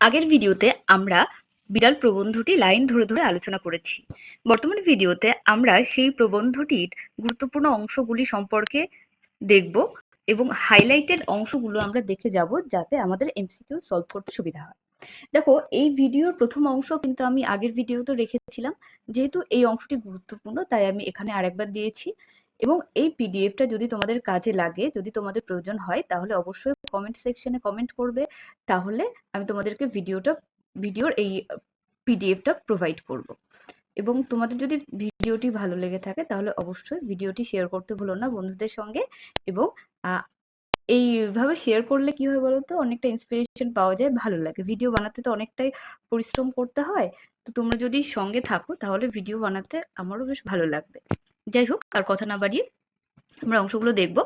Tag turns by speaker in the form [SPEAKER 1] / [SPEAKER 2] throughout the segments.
[SPEAKER 1] আগের ভিডিওতে আমরা বিড়াল প্রবন্ধটি লাইন ধরে ধরে আলোচনা করেছি। বর্তমান ভিডিওতে আমরা সেই প্রবন্ধটির গুরুত্বপূর্ণ অংশগুলি সম্পর্কে দেখব এবং হাইলাইটেড অংশগুলো আমরা দেখে যাব যাতে আমাদের এমসিকিউ সলভ করতে সুবিধা হয়। দেখো, এই ভিডিওর প্রথম অংশ কিন্তু আমি আগের ভিডিওতে রেখেছিলাম। যেহেতু এই অংশটি গুরুত্বপূর্ণ, তাই আমি এখানে আরেকবার দিয়েছি। এবং এই পিডিএফটা যদি তোমাদের কাজে লাগে, যদি তোমাদের প্রয়োজন হয়, তাহলে অবশ্যই কমেন্ট সেকশনে কমেন্ট করবে। তাহলে আমি তোমাদেরকে ভিডিওটা ভিডিওর এই পিডিএফটা প্রোভাইড করব। এবং তোমাদের যদি ভিডিওটি ভালো লেগে থাকে, তাহলে অবশ্যই ভিডিওটি শেয়ার করতে ভুলো না বন্ধুদের সঙ্গে। এবং এইভাবে শেয়ার করলে কি হয় বলো তো অনেকটা ইন্সপিরেশন পাওয়া যায়, ভালো লাগে। ভিডিও বানাতে তো অনেকটাই পরিশ্রম করতে হয়। তো তোমরা যদি সঙ্গে থাকো, তাহলে ভিডিও বানাতে আমারও বেশ ভালো লাগবে। যাই হোক, আর কথা না বাড়িয়ে আমরা অংশগুলো দেখব।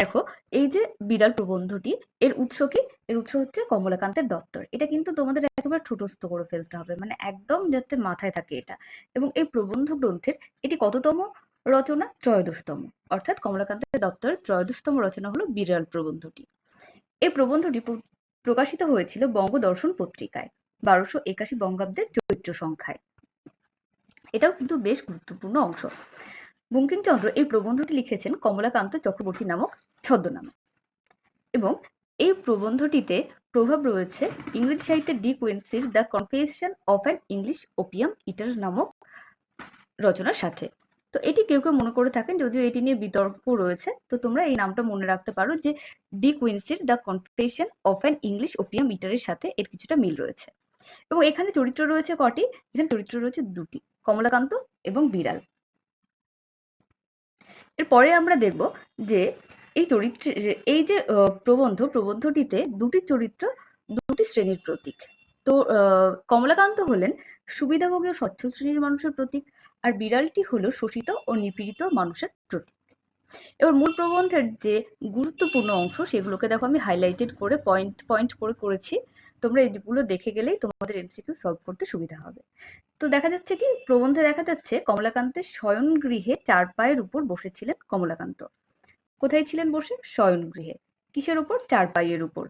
[SPEAKER 1] দেখো, এই যে বিড়াল প্রবন্ধটি, এর উৎস কি? এর উৎস হচ্ছে কমলাকান্তের দপ্তর। এটা কিন্তু তোমাদের একেবারে ঠোঁটস্থ করে ফেলতে হবে মানে একদম যাতে মাথায় থাকে এটা। এবং এই প্রবন্ধ গ্রন্থের এটি কততম রচনা? ত্রয়োদশতম। অর্থাৎ কমলাকান্তের দপ্তরের ত্রয়োদশতম রচনা হলো বিড়াল প্রবন্ধটি। এই প্রবন্ধটি প্রকাশিত হয়েছিল বঙ্গদর্শন পত্রিকায়, বারোশো একাশি বঙ্গাব্দের চৈত্র সংখ্যায়। এটাও কিন্তু বেশ গুরুত্বপূর্ণ অংশ। বঙ্কিমচন্দ্র এই প্রবন্ধটি লিখেছেন কমলাকান্ত চক্রবর্তী নামক ছদ্মনামে। এবং এই প্রবন্ধটিতে প্রভাব রয়েছে ইংরেজি সাহিত্যের De কুইন্সির the confession of an English opium eater নামক রচনার সাথে। তো এটি কেউ কেউ মনে করে থাকেন, যদিও এটি নিয়ে বিতর্ক রয়েছে। তো তোমরা এই নামটা মনে রাখতে পারো যে De কুইন্সির the confession of an English opium ইটারের সাথে এর কিছুটা মিল রয়েছে। এবং এখানে চরিত্র রয়েছে কটি? এখানে চরিত্র রয়েছে দুটি, কমলাকান্ত এবং বিড়াল। এরপরে আমরা দেখব যে এই চরিত্রে এই যে প্রবন্ধ, প্রবন্ধটিতে দুটি চরিত্র, দুটি শ্রেণির প্রতীক। তো কমলাকান্ত হলেন সুবিধাভোগী ও স্বচ্ছ শ্রেণির মানুষের প্রতীক আর বিড়ালটি হলো শোষিত ও নিপীড়িত মানুষের প্রতীক। এবার মূল প্রবন্ধের যে গুরুত্বপূর্ণ অংশ, সেগুলোকে দেখো আমি হাইলাইটেড করে পয়েন্ট পয়েন্ট করে করেছি। তোমরা এইগুলো দেখে গেলেই তোমাদের এমসিকিউ সলভ করতে সুবিধা হবে। তো দেখা যাচ্ছে কি, প্রবন্ধে দেখা যাচ্ছে কমলাকান্তের শয়ন গৃহে চার পায়ের উপর বসেছিলেন কমলাকান্ত। কোথায় ছিলেন বসে? শয়ন গৃহে কিসের উপর? চার পায়ের উপর।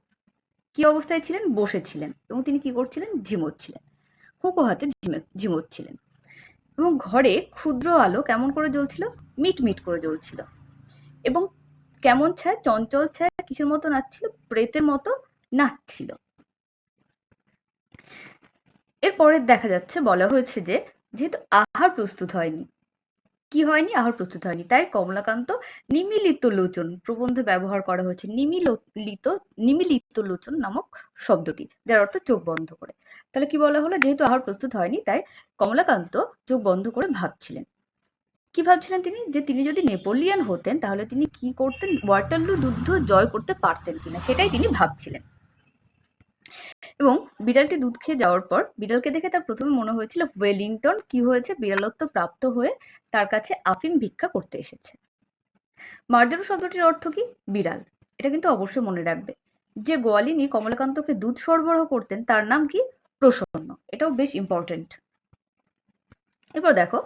[SPEAKER 1] কি অবস্থায় ছিলেন? বসেছিলেন এবং তিনি কি করছিলেন? ঝিমোচ্ছিলেন। হুকো হাতে ঝিমে ঝিমোচ্ছিলেন। এবং ঘরে ক্ষুদ্র আলো কেমন করে জ্বলছিল? মিট মিট করে জ্বলছিল। এবং কেমন ছায়া? চঞ্চল ছায়া? কিসের মতো নাচছিল? প্রেতের মতো নাচছিল। এরপরে দেখা যাচ্ছে, বলা হয়েছে যে যেহেতু আহার প্রস্তুত হয়নি। কি হয়নি? আহার প্রস্তুত হয়নি। তাই কমলাকান্ত নিমিলিত লোচন প্রবন্ধে ব্যবহার করা হয়েছে। নিমিলিত নিমিলিত লোচন নামক শব্দটি, যার অর্থ চোখ বন্ধ করে। তাহলে কি বলা হলো? যেহেতু আহার প্রস্তুত হয়নি, তাই কমলাকান্ত চোখ বন্ধ করে ভাবছিলেন। কি ভাবছিলেন তিনি? যে তিনি যদি নেপোলিয়ান হতেন, তাহলে তিনি কি করতেন? ওয়াটারলু যুদ্ধ জয় করতে পারতেন কিনা? সেটাই তিনি ভাবছিলেন। এবং বিড়ালটি দুধ খেয়ে যাওয়ার পর বিড়ালকে দেখে তার প্রথমে মনে হয়েছিল, ওয়েলিংটন, কি হয়েছে? বিড়ালত্ব প্রাপ্ত হয়ে তার কাছে আফিম ভিক্ষা করতে এসেছে। মার্জারু শব্দটির অর্থ কি? বিড়াল। এটা কিন্তু অবশ্যই মনে রাখবে। যে গোয়ালিনী কমলাকান্তকে দুধ সরবরাহ করতেন, তার নাম কি? প্রসন্ন। এটাও বেশ ইম্পর্টেন্ট এরপর দেখো,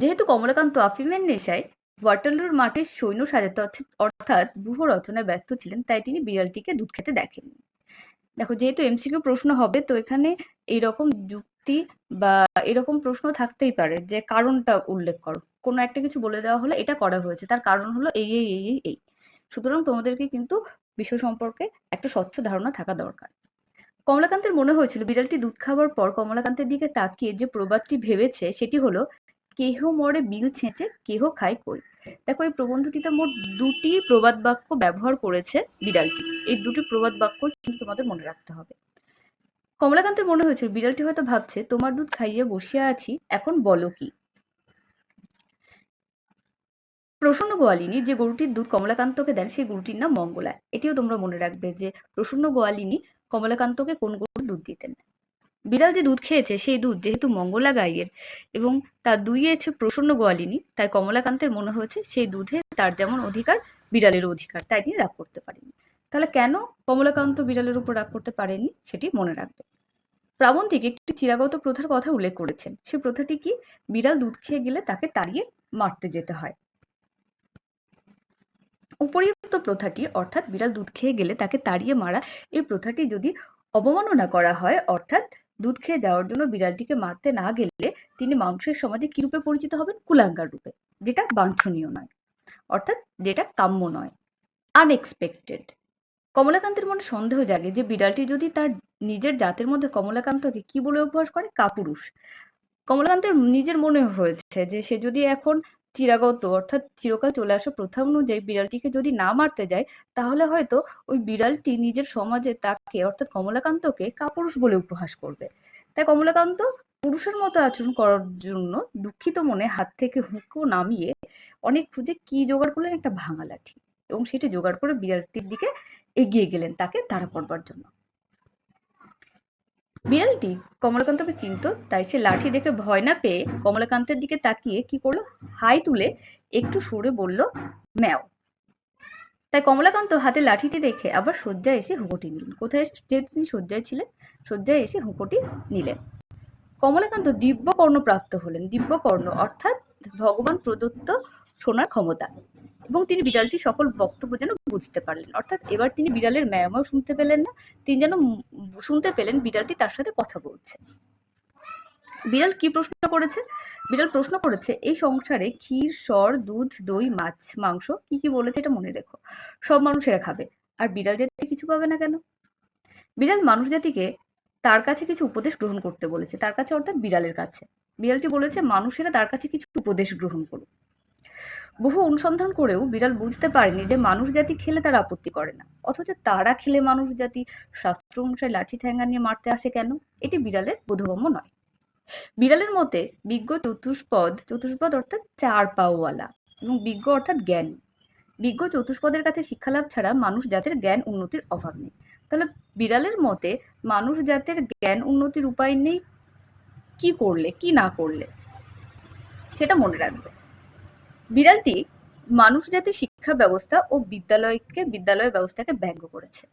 [SPEAKER 1] যেহেতু কমলাকান্ত আফিমের নেশায় ওয়াটারলুর মাঠে সৈন্য সাজাতে অর্থাৎ ব্যূহ রচনায় ব্যস্ত ছিলেন, তাই তিনি বিড়ালটিকে দুধ খেতে দেখেননি। দেখো, যেহেতু এমসিকিউ প্রশ্ন হবে, তো এখানে এইরকম যুক্তি বা এরকম প্রশ্ন থাকতেই পারে যে কারণটা উল্লেখ করো। কোনো একটা কিছু বলে দেওয়া হলো এটা করা হয়েছে, তার কারণ হলো এই এই এই এই এই। সুতরাং তোমাদেরকে কিন্তু বিষয় সম্পর্কে একটা স্বচ্ছ ধারণা থাকা দরকার। কমলাকান্তের মনে হয়েছিল, বিড়ালটি দুধ খাওয়ার পর কমলাকান্তের দিকে তাকিয়ে যে প্রবাদটি ভেবেছে, সেটি হলো কেহ মরে বিল ছেঁচে, কেহ খায় কই? দেখো, এই প্রবন্ধটিতে মোট দুটি প্রবাদ বাক্য ব্যবহার করেছে বিড়ালটি। এই দুটি প্রবাদ বাক্য কিন্তু তোমাদের মনে রাখতে হবে। কমলাকান্তের মনে হয়েছিল বিড়ালটি হয়তো ভাবছে, তোমার দুধ খাইয়ে বসিয়া আছি, এখন বলো কি? প্রসন্ন গোয়ালিনী যে গরুটির দুধ কমলাকান্তকে দেন, সেই গরুটির নাম মঙ্গলা। এটিও তোমরা মনে রাখবে যে প্রসন্ন গোয়ালিনী কমলাকান্তকে কোন গরুর দুধ দিতেন বিড়াল যে দুধ খেয়েছে, সেই দুধ যেহেতু মঙ্গলা গাইয়ের এবং তার দুইয়েছে প্রসন্ন গোয়ালিনী, তাই কমলাকান্তের মনে হয়েছে সেই দুধে তার যেমন অধিকার, বিড়ালেরও অধিকার, তাই তিনি রাগ করতে পারেননি। তাহলে কেন কমলাকান্ত বিড়ালের উপর রাগ করতে পারেননি, সেটি মনে রাখবে। প্রাবন্ধিক একটি চিরাগত প্রথার কথা উল্লেখ করেছেন। সেই প্রথাটি কি? বিড়াল দুধ খেয়ে গেলে তাকে তাড়িয়ে মারতে যেতে হয়। উপরিউক্ত প্রথাটি, অর্থাৎ বিড়াল দুধ খেয়ে গেলে তাকে তাড়িয়ে মারা, এই প্রথাটি যদি অবমাননা করা হয়, অর্থাৎ দুধ খেয়ে যাওয়ার জন্য বিড়ালটিকে মারতে না গেলে তিনি মানুষের সমাজে কি রূপে পরিচিত হবেন? কুলাঙ্গার রূপে। যেটা বাঞ্ছনীয় নয়। অর্থাৎ যেটা কাম্য নয়। আনএক্সপেক্টেড কমলাকান্তের মনে সন্দেহ জাগে যে বিড়ালটি যদি তার নিজের জাতের মধ্যে কমলাকান্তকে কি বলে উপহাস করে? কাপুরুষ। কমলাকান্তের নিজের মনে হয়েছে যে সে যদি এখন চিরাগত অর্থাৎ চিরকাল চলে আসা প্রথা অনুযায়ী বিড়ালটিকে যদি না মারতে যায়, তাহলে হয়তো ওই বিড়ালটি নিজের সমাজে তাকে অর্থাৎ কমলাকান্তকে কাপুরুষ বলে উপহাস করবে। তাই কমলাকান্ত পুরুষের মতো আচরণ করার জন্য দুঃখিত মনে হাত থেকে হুঁকো নামিয়ে অনেক খুঁজে কি জোগাড় করলেন একটা ভাঙা লাঠি এবং সেটি জোগাড় করে বিড়ালটির দিকে এগিয়ে গেলেন তাকে তাড়া করবার জন্য। বিড়ালটি কমলাকান্তকে চিনত, তাই সে লাঠি দেখে ভয় না পেয়ে কমলাকান্তের দিকে তাকিয়ে কি করল? হাই তুলে একটু সরে বলল, ম্যাও। তাই কমলাকান্ত হাতে লাঠিটি রেখে আবার শয্যায় এসে হুঁকোটি নিলেন। কোথায় যেহেতু তিনি শয্যায় ছিলেন, শয্যায় এসে হুঁকোটি নিলেন। কমলাকান্ত দিব্যকর্ণ প্রাপ্ত হলেন। দিব্যকর্ণ অর্থাৎ ভগবান প্রদত্ত শোনার ক্ষমতা। এবং তিনি বিড়ালটি সকল বক্তব্য যেন বুঝতে পারলেন। অর্থাৎ এবার তিনি বিড়ালের ম্যায়ামাও শুনতে পেলেন না, তিনি যেন শুনতে পেলেন বিড়ালটি তার সাথে কথা বলছে। বিড়াল কি প্রশ্ন করেছে? বিড়াল প্রশ্ন করেছে, এই সংসারে ক্ষীর, সর, দুধ, দই, মাছ, মাংস কি কি বলেছে এটা মনে রেখো। সব মানুষেরা খাবে, আর বিড়াল জাতি কিছু পাবে না কেন? বিড়াল মানুষ জাতিকে তার কাছে কিছু উপদেশ গ্রহণ করতে বলেছে, তার কাছে অর্থাৎ বিড়ালের কাছে। বিড়ালটি বলেছে, মানুষেরা তার কাছে কিছু উপদেশ গ্রহণ করুক। বহু অনুসন্ধান করেও বিড়াল বুঝতে পারেনি যে মানুষ জাতি খেলে তারা আপত্তি করে না। অথচ তারা খেলে মানুষ জাতি, শাস্ত্র অনুসারে লাঠি ঠ্যাঙ্গা নিয়ে মারতে আসে কেন? এটি বিড়ালের বোধগম্য নয়। বিড়ালের মতে বিজ্ঞ চতুষ্পদ চতুষ্পদ অর্থাৎ চার পাওয়ালা এবং বিজ্ঞ অর্থাৎ জ্ঞানী। বিজ্ঞ চতুষ্পদের কাছে শিক্ষালাভ ছাড়া মানুষ জাতের জ্ঞান উন্নতির অভাব নেই। তাহলে বিড়ালের মতে মানুষ জাতের জ্ঞান উন্নতির উপায় নেই? কি করলে, কি না করলে? সেটা মনে রাখবে। বিড়ালটি মানুষ জাতির শিক্ষা ব্যবস্থা ও বিদ্যালয়কে, বিদ্যালয় ব্যবস্থাকে ব্যঙ্গ করেছে।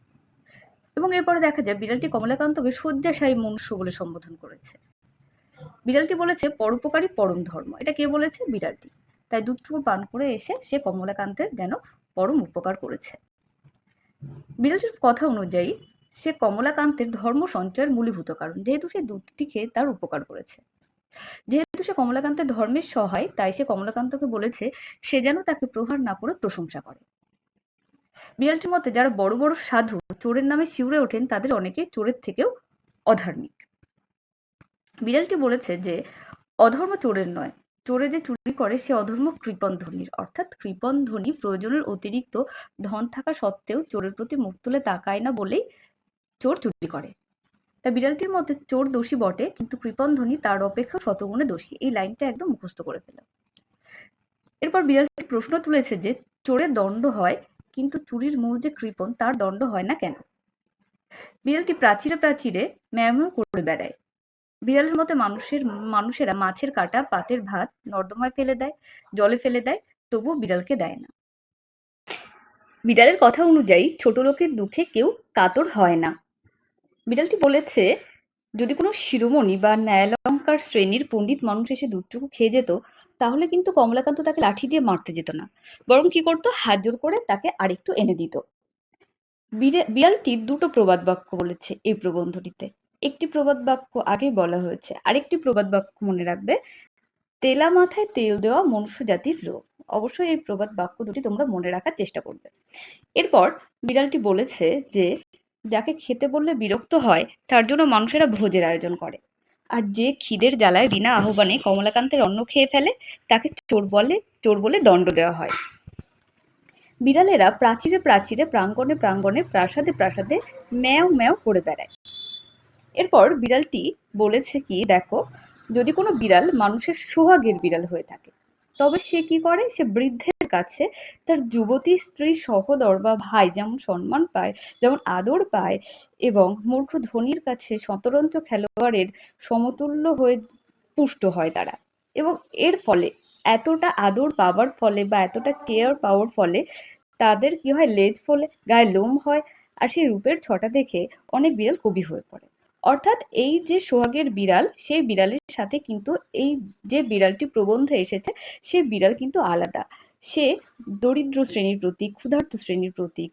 [SPEAKER 1] এবং এরপরে দেখা যায় বিড়ালটি কমলাকান্তকে শয্যাশায়ী মনুষ্য বলে সম্বোধন করেছে। বিড়ালটি বলেছে, পরোপকারী পরম ধর্ম। এটা কে বলেছে? বিড়ালটি। তাই দুধটুকু পান করে এসে সে কমলাকান্তের যেন পরম উপকার করেছে। বিড়ালটির কথা অনুযায়ী, সে কমলাকান্তের ধর্ম সঞ্চয়ের মূলীভূত কারণ। যেহেতু সে দুধটি খেয়ে তার উপকার করেছে। যেহেতু সে কমলাকান্তের ধর্মের সহায়, তাই সে কমলাকান্তকে বলেছে, সে যেন তাকে প্রহার না করে প্রশংসা করে। বিড়ালটির মতে, যারা বড় বড় সাধু চোরের নামে শিউরে ওঠেন, তাদের অনেকে চোরের থেকেও অধার্মিক। বিড়ালটি বলেছে যে, অধর্ম চোরের নয়। চোরে যে চুরি করে, সে অধর্ম কৃপণ ধনীর অর্থাৎ কৃপণ ধনী প্রয়োজনের অতিরিক্ত ধন থাকা সত্ত্বেও চোরের প্রতি মুখ তুলে তাকায় না বলেই চোর চুরি করে। তা বিড়ালটির মধ্যে চোর দোষী বটে, কিন্তু কৃপণ ধনী তার অপেক্ষা শতগুণে দোষী। এই লাইনটা একদম মুখস্থ করে ফেল। এরপর বিড়ালটি প্রশ্ন তুলেছে যে, চোরের দণ্ড হয়, কিন্তু চুরির মূল যে কৃপণ, তার দণ্ড হয় না কেন? বিড়ালটি প্রাচীরে প্রাচীরে ম্যাও করে বেড়ায়। বিড়ালের মতে মানুষের, মানুষেরা মাছের কাটা পাতের ভাত নর্দমায় ফেলে দেয়, জলে ফেলে দেয়, তবুও বিড়ালকে দেয় না। বিড়ালের কথা অনুযায়ী ছোট লোকের দুঃখে কেউ কাতর হয় না। বিড়ালটি বলেছে, যদি কোনো শিরোমণি বা ন্যায়ালঙ্কার শ্রেণির পণ্ডিত মানুষ এসে দুধটুকু খেয়ে যেত, তাহলে কিন্তু কমলাকান্ত তাকে লাঠি দিয়ে মারতে যেত না। বরং কি করতো? হাত জোর করে তাকে আরেকটু এনে দিত। বিড়ে- বিড়ালটি দুটো প্রবাদ বাক্য বলেছে এই প্রবন্ধটিতে। একটি প্রবাদ বাক্য আগে বলা হয়েছে, আরেকটি প্রবাদ বাক্য মনে রাখবে, তেলা মাথায় তেল দেওয়া মনুষ্য জাতির রোগ। অবশ্যই এই প্রবাদ বাক্য দুটি তোমরা মনে রাখার চেষ্টা করবে। এরপর বিড়ালটি বলেছে যে যাকে খেতে বললে বিরক্ত হয়, তার জন্য মানুষেরা ভোজের আয়োজন করে। আর যে খিদের জ্বালায় বিনা আহ্বানে কমলাকান্তের অন্ন খেয়ে ফেলে, তাকে চোর বলে চোর বলে দণ্ড দেওয়া হয়। বিড়ালেরা প্রাচীরে প্রাচীরে, প্রাঙ্গণে প্রাঙ্গণে, প্রাসাদে প্রাসাদে ম্যাও ম্যাও করে বেড়ায়। এরপর বিড়ালটি বলেছে কি, দেখো, যদি কোনো বিড়াল মানুষের সোহাগের বিড়াল হয়ে থাকে, তবে সে কি করে? সে বৃদ্ধের কাছে তার যুবতী স্ত্রী সহোদর বা ভাই যেমন সম্মান পায়, যেমন আদর পায় এবং মূর্খ ধনির কাছে শতরঞ্চ খেলোয়াড়ের সমতুল্য হয়ে পুষ্ট হয় তারা। এবং এর ফলে এতটা আদর পাওয়ার ফলে বা এতটা কেয়ার পাওয়ার ফলে তাদের কি হয়, লেজ ফলে, গায়ে লোম হয় আর সেই রূপের ছটা দেখে অনেক বিড়াল কবি হয়ে পড়ে। অর্থাৎ এই যে সোহাগের বিড়াল, সেই বিড়ালের সাথে কিন্তু এই যে বিড়ালটি প্রবন্ধে এসেছে সে বিড়াল কিন্তু আলাদা। সে দরিদ্র শ্রেণির প্রতীক, ক্ষুধার্ত শ্রেণির প্রতীক।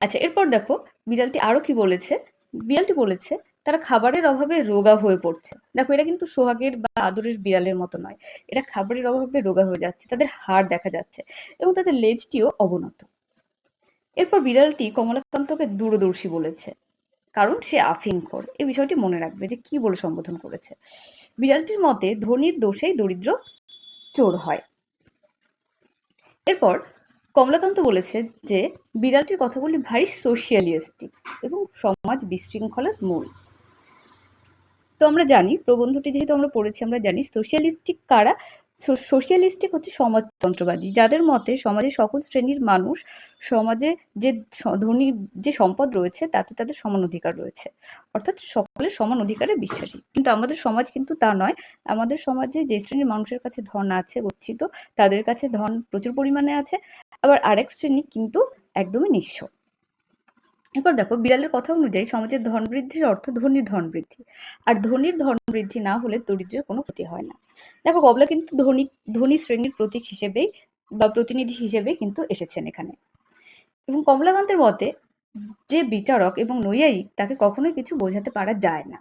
[SPEAKER 1] আচ্ছা এরপর দেখো, বিড়ালটি আরও কি বলেছে? বিড়ালটি বলেছে, তারা খাবারের অভাবে রোগা হয়ে পড়ছে। দেখো, এটা কিন্তু সোহাগের বা আদরের বিড়ালের মতো নয়। এটা খাবারের অভাবে রোগা হয়ে যাচ্ছে, তাদের হাড় দেখা যাচ্ছে এবং তাদের লেজটিও অবনত। এরপর বিড়ালটি কমলাকান্তকে দূরদর্শী বলেছে, কারণ সে আফিংখোর এই বিষয়টি মনে রাখবে যে কি বলে সম্বোধন করেছে। বিড়ালটির মতে, ধনীর দোষেই দরিদ্র চোর হয়। এরপর কমলাকান্ত বলেছে যে, বিড়ালটির কথাগুলি ভারী সোশিয়ালিস্টিক এবং সমাজ বিশৃঙ্খলার মূল। তো আমরা জানি, প্রবন্ধটি যেহেতু আমরা পড়েছি, আমরা জানি সোশিয়ালিস্টিক কারা সোশিয়ালিস্টিক হচ্ছে সমাজতন্ত্রবাদী। যাদের মতে সমাজের সকল শ্রেণির মানুষ, সমাজে যে ধনী যে সম্পদ রয়েছে, তাতে তাদের সমান অধিকার রয়েছে। অর্থাৎ সকলের সমান অধিকারে বিশ্বাসী। কিন্তু আমাদের সমাজ কিন্তু তা নয়। আমাদের সমাজে যে শ্রেণির মানুষের কাছে ধন আছে, গচ্ছিত, তাদের কাছে ধন প্রচুর পরিমাণে আছে। আবার আরেক শ্রেণি কিন্তু একদমই নিঃস্ব। এরপর দেখো বিড়ালের কথা অনুযায়ী সমাজের ধন বৃদ্ধির অর্থ ধনীর ধন বৃদ্ধি। আর ধনীর ধন বৃদ্ধি না হলে দরিদ্রের কোনো ক্ষতি হয় না। দেখো কমলা কিন্তু ধনী ধনী শ্রেণির প্রতীক হিসেবেই বা প্রতিনিধি হিসেবে কিন্তু এসেছেন এখানে। এবং কমলাকান্তের মতে যে বিচারক এবং নৈয়ায়িক তাকে কখনোই কিছু বোঝাতে পারা যায় না।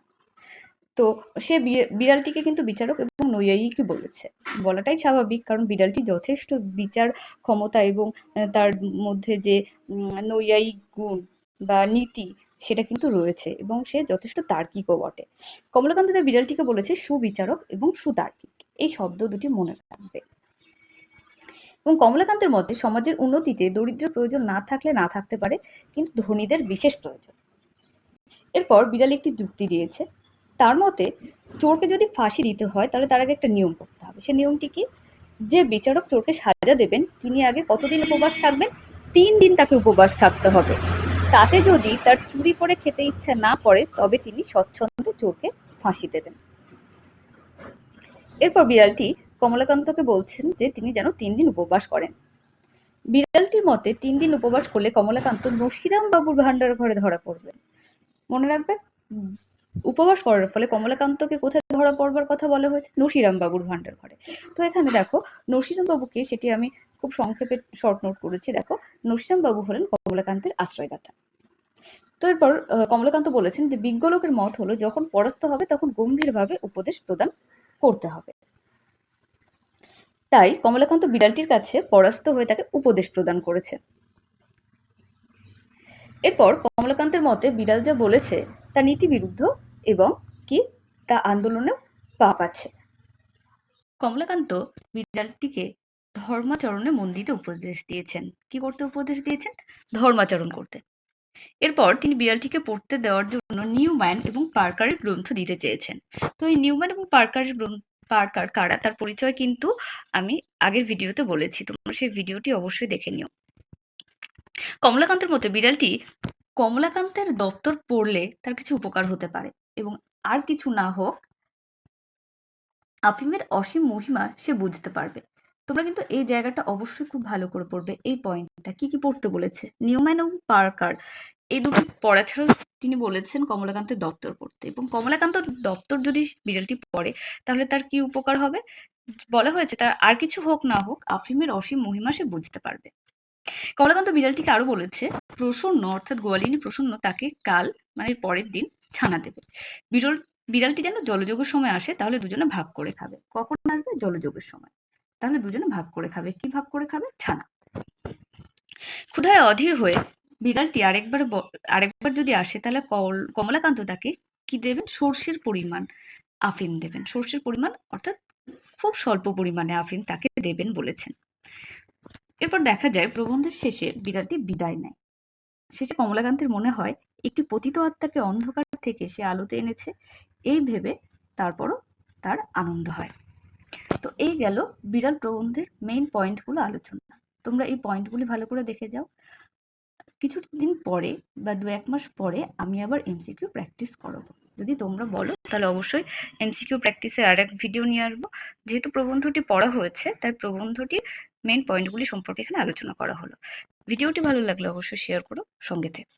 [SPEAKER 1] তো সে বিড়ালটিকে কিন্তু বিচারক এবং নৈয়ায়িকই বলেছে। বলাটাই স্বাভাবিক কারণ বিড়ালটি যথেষ্ট বিচার ক্ষমতা এবং তার মধ্যে যে নৈয়ায়িক গুণ বা নীতি সেটা কিন্তু রয়েছে এবং সে যথেষ্ট তার্কিকও বটে। কমলাকান্ত তার বিড়ালটিকে বলেছে সুবিচারক এবং সুতার্কিক। এই শব্দ দুটি মনে রাখবে। এবং কমলাকান্তের মতে সমাজের উন্নতিতে দরিদ্র প্রয়োজন না থাকলে না থাকতে পারে কিন্তু ধনীদের বিশেষ প্রয়োজন। এরপর বিড়াল একটি যুক্তি দিয়েছে, তার মতে চোরকে যদি ফাঁসি দিতে হয় তাহলে তার আগে একটা নিয়ম করতে হবে। সে নিয়মটি কি? যে বিচারক চোরকে সাজা দেবেন, তিনি আগে কতদিন উপবাস থাকবেন? তিন দিন তাকে উপবাস থাকতে হবে। তাতে যদি তার চুরি করে খেতে ইচ্ছা না করে, তবে তিনি স্বচ্ছন্দে চোরকে ফাঁসি দেবেন। এরপর বিড়ালটি কমলাকান্তকে বলছেন যে তিনি যেন তিন দিন উপবাস করেন। বিড়ালটির মতে তিন দিন উপবাস করলে কমলাকান্ত নসিরাম বাবুর ভান্ডার ঘরে ধরা পড়বেন মনে রাখবে উপবাস করার ফলে কমলাকান্তকে কোথায় ধরা পড়বার কথা বলা হয়েছে? নসিরাম বাবুর ভান্ডার ঘরে। তো এখানে দেখো নসিরাম বাবুকে সেটি আমি খুব সংক্ষেপে শর্ট নোট করেছি। দেখো নসিরাম বাবু হলেন কমলাকান্তের আশ্রয়দাতা। তো এরপর কমলাকান্ত বলেছেন যে বিজ্ঞলোকের মত হলো, যখন পরাস্ত হবে, তখন গম্ভীরভাবে উপদেশ প্রদান করতে হবে। তাই কমলাকান্ত বিড়ালটির কাছে পরাস্ত হয়ে তাকে উপদেশ প্রদান করেছে। এরপর কমলাকান্তের মতে, বিড়াল যা বলেছে, তা নীতি বিরুদ্ধ এবং কি? তা আন্দোলনেও পাপ আছে। কমলাকান্ত বিড়ালটিকে ধর্মাচরণে মন দিতে উপদেশ দিয়েছেন। কি করতে উপদেশ দিয়েছেন? ধর্মাচরণ করতে। এরপর তিনি বিড়ালটিকে পড়তে দেওয়ার জন্য নিউম্যান এবং পার্কারের গ্রন্থ দিতে চেয়েছেন। তো এই নিউম্যান এবং পার্কারের পার্কার কারা? তার পরিচয় কিন্তু আমি আগের ভিডিওতে বলেছি। তোমরা সেই ভিডিওটি অবশ্যই দেখে নিও। কমলাকান্তের মতে বিড়ালটি কমলাকান্তের দপ্তর পড়লে তার কিছু উপকার হতে পারে এবং আর কিছু না হোক, আফিমের অসীম মহিমা সে বুঝতে পারবে। তোমরা কিন্তু এই জায়গাটা অবশ্যই খুব ভালো করে পড়বে, এই পয়েন্টটা কি কি পড়তে বলেছে? নিউম্যান এবং পার্কার। এই দুটি পড়া ছাড়াও তিনি বলেছেন কমলাকান্তের দপ্তর পড়তে। এবং কমলাকান্ত দপ্তর যদি বিড়ালটি পড়ে, তাহলে তার কি উপকার হবে? বলা হয়েছে তার আর কিছু হোক না হোক আফিমের অসীম মহিমা সে বুঝতে পারবে। কমলাকান্ত বিড়ালটিকে আরও বলেছে, প্রসন্ন অর্থাৎ গোয়ালিনী প্রসন্ন তাকে কাল মানে পরের দিন ছানা দেবে। বিরল বিড়ালটি যেন জলযোগের সময় আসে, তাহলে দুজনে ভাগ করে খাবে। কখন আসবে? জলযোগের সময়। তাহলে দুজনে ভাগ করে খাবে। কি ভাগ করে খাবে? ছানা। ক্ষুধায় অধীর হয়ে বিড়ালটি আরেকবার আরেকবার যদি আসে, তাহলে কমলাকান্ত তাকে কি দেবেন? সর্ষের পরিমাণ আফিম দেবেন। সর্ষের পরিমাণ অর্থাৎ খুব স্বল্প পরিমাণে আফিম তাকে দেবেন বলেছেন। এরপর দেখা যায়, প্রবন্ধের শেষে বিড়ালটি বিদায় নেয়। শেষে কমলাকান্তের মনে হয়, একটি পতিত আত্মাকে অন্ধকার থেকে সে আলোতে এনেছে। এই ভেবে তারপরও তার আনন্দ হয়। এই গেল বিড়াল প্রবন্ধের মেইন পয়েন্টগুলো আলোচনা। তোমরা এই পয়েন্টগুলি ভালো করে দেখে যাও। কিছুদিন পরে বা দু এক মাস পরে আমি আবার এমসিকিউ প্র্যাকটিস করাবো। যদি তোমরা বলো, তাহলে অবশ্যই এমসিকিউ প্র্যাকটিসের আর এক ভিডিও নিয়ে আসব। যেহেতু প্রবন্ধটি পড়া হয়েছে, তাই প্রবন্ধটির মেইন পয়েন্টগুলি সম্পর্কে এখানে আলোচনা করা হলো। ভিডিওটি ভালো লাগলে অবশ্যই শেয়ার করো। সঙ্গে থেকে।